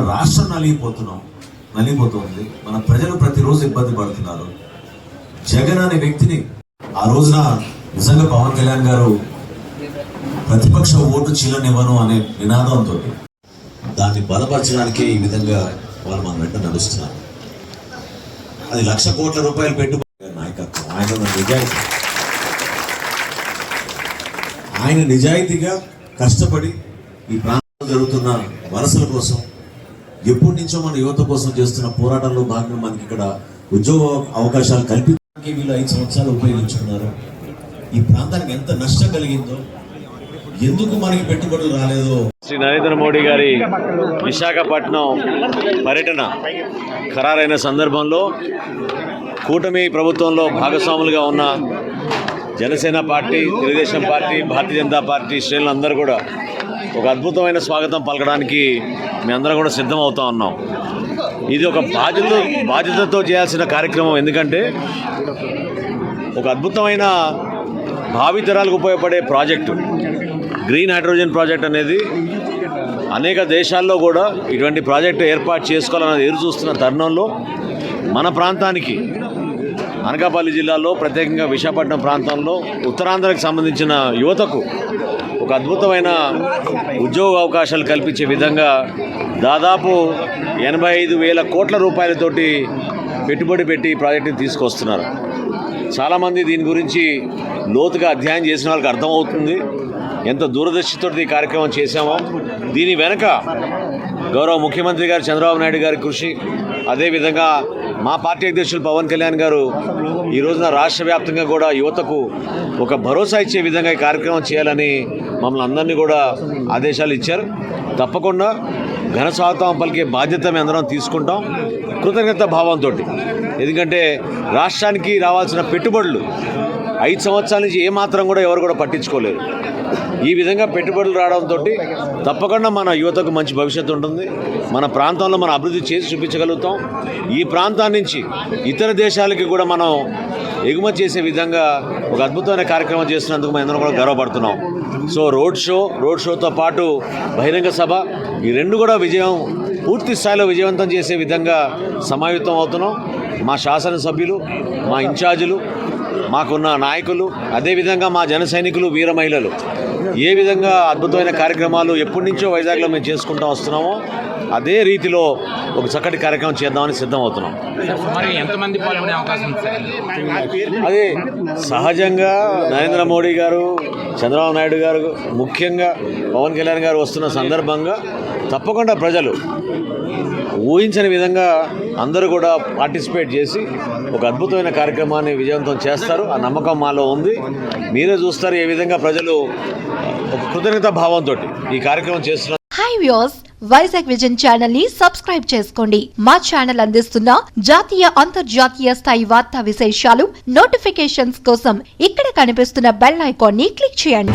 రాష్ట్రం నలిగిపోతున్నాం. నలిగిపోతుంది. మన ప్రజలు ప్రతిరోజు ఇబ్బంది పడుతున్నారు. జగన్ అనే వ్యక్తిని ఆ రోజున నిజంగా పవన్ కళ్యాణ్ గారు ప్రతిపక్ష ఓటు చీలనివ్వను అనే నినాదంతో దాన్ని బలపరచడానికే ఈ విధంగా వాళ్ళు మన వెంట నడుస్తున్నారు. అది లక్ష కోట్ల రూపాయలు పెట్టుబడి నాయకత్వం. ఆయన నిజాయితీ. ఆయన నిజాయితీగా కష్టపడి ఈ ప్రాంతంలో జరుగుతున్న వలసల కోసం ఎప్పటి నుంచో మన యువత కోసం చేస్తున్న పోరాటంలో భాగంగా మనకి ఇక్కడ ఉద్యోగ అవకాశాలు కల్పించడానికి వీళ్ళు ఐదు సంవత్సరాలు ఉపయోగించుకున్నారు. ఈ ప్రాంతానికి ఎంత నష్టం కలిగిందో ఎందుకు మనకి పెట్టుబడులు రాలేదో. శ్రీ నరేంద్ర మోడీ గారి విశాఖపట్నం పర్యటన ఖరారైన సందర్భంలో కూటమి ప్రభుత్వంలో భాగస్వాములుగా ఉన్న Janasena party Telugudesam party Bharatiya Janata party శ్రేణులందరూ కూడా ఒక అద్భుతమైన స్వాగతం పలకడానికి మేమందరం అందరం కూడా సిద్ధం అవుతా ఉన్నాం. ఇది ఒక బాధ్యత బాధ్యతతో చేయాల్సిన కార్యక్రమం. ఎందుకంటే ఒక అద్భుతమైన భావితరాలకు ఉపయోగపడే ప్రాజెక్టు. గ్రీన్ హైడ్రోజన్ ప్రాజెక్ట్ అనేది అనేక దేశాల్లో కూడా ఇటువంటి ప్రాజెక్టు ఏర్పాటు చేసుకోవాలన్నది ఎదురు చూస్తున్న తరుణంలో మన ప్రాంతానికి అనకాపల్లి జిల్లాలో ప్రత్యేకంగా విశాఖపట్నం ప్రాంతంలో ఉత్తరాంధ్రకు సంబంధించిన యువతకు ఒక అద్భుతమైన ఉద్యోగ అవకాశాలు కల్పించే విధంగా దాదాపు ఎనభై ఐదు వేల కోట్ల రూపాయలతోటి పెట్టుబడి పెట్టి ప్రాజెక్టుని తీసుకొస్తున్నారు. చాలామంది దీని గురించి లోతుగా అధ్యయనం చేసిన వాళ్ళకి అర్థమవుతుంది. ఎంత దూరదృష్టితో ఈ కార్యక్రమం చేశామో. దీని వెనక గౌరవ ముఖ్యమంత్రి గారు చంద్రబాబు నాయుడు గారి కృషి. అదేవిధంగా మా పార్టీ అధ్యక్షులు పవన్ కళ్యాణ్ గారు ఈ రోజున రాష్ట్ర వ్యాప్తంగా కూడా యువతకు ఒక భరోసా ఇచ్చే విధంగా ఈ కార్యక్రమం చేయాలని మమ్మల్ని అందరినీ కూడా ఆదేశాలు ఇచ్చారు. తప్పకుండా ఘన స్వాగతం పలికే బాధ్యత మేము అందరం తీసుకుంటాం కృతజ్ఞత భావంతో ఎందుకంటే రాష్ట్రానికి రావాల్సిన పెట్టుబడులు ఐదు సంవత్సరాల నుంచి ఏమాత్రం కూడా ఎవరు కూడా పట్టించుకోలేరు ఈ విధంగా పెట్టుబడులు రావడంతో తప్పకుండా మన యువతకు మంచి భవిష్యత్తు ఉంటుంది. మన ప్రాంతంలో మనం అభివృద్ధి చేసి చూపించగలుగుతాం. ఈ ప్రాంతాన్ని నుంచి ఇతర దేశాలకి కూడా మనం ఎగుమతి చేసే విధంగా ఒక అద్భుతమైన కార్యక్రమం చేస్తున్నందుకు మనం ఎందరో కూడా గర్వపడుతున్నాం. సో రోడ్ షో రోడ్ షోతో పాటు బహిరంగ సభ ఈ రెండు కూడా విజయం పూర్తి స్థాయిలో విజయవంతం చేసే విధంగా సమాయుత్తం అవుతున్నాం. మా శాసనసభ్యులు మా ఇన్ఛార్జీలు మాకున్న నాయకులు అదేవిధంగా మా జన సైనికులు వీర మహిళలు. ఏ విధంగా అద్భుతమైన కార్యక్రమాలు ఎప్పటి నుంచో వైజాగ్లో మేము చేసుకుంటూ వస్తున్నామో అదే రీతిలో ఒక చక్కటి కార్యక్రమం చేద్దామని సిద్ధం అవుతున్నాం అదే సహజంగా నరేంద్ర మోడీ గారు చంద్రబాబు నాయుడు గారు ముఖ్యంగా పవన్ కళ్యాణ్ గారు వస్తున్న సందర్భంగా తప్పకుండా ప్రజలు ఊహించని విధంగా అందరూ కూడా పార్టిసిపేట్ చేసి ఒక అద్భుతమైన కార్యక్రమాన్ని విజయవంతం చేస్తారు. ఆ నమ్మకం మాలో ఉంది. మీరే చూస్తారు ఏ విధంగా ప్రజలు ఒక కృతజ్ఞత భావంతో ఈ కార్యక్రమం చేస్తున్నారు. హాయ్ వ్యూస్ వైజాగ్ విజన్ ఛానల్ని సబ్స్క్రైబ్ చేసుకోండి. మా ఛానల్ అందిస్తున్న జాతీయ అంతర్జాతీయ స్థాయి వార్తా విశేషాలు నోటిఫికేషన్స్ కోసం ఇక్కడ కనిపిస్తున్న బెల్ ఐకాన్ని క్లిక్ చేయండి.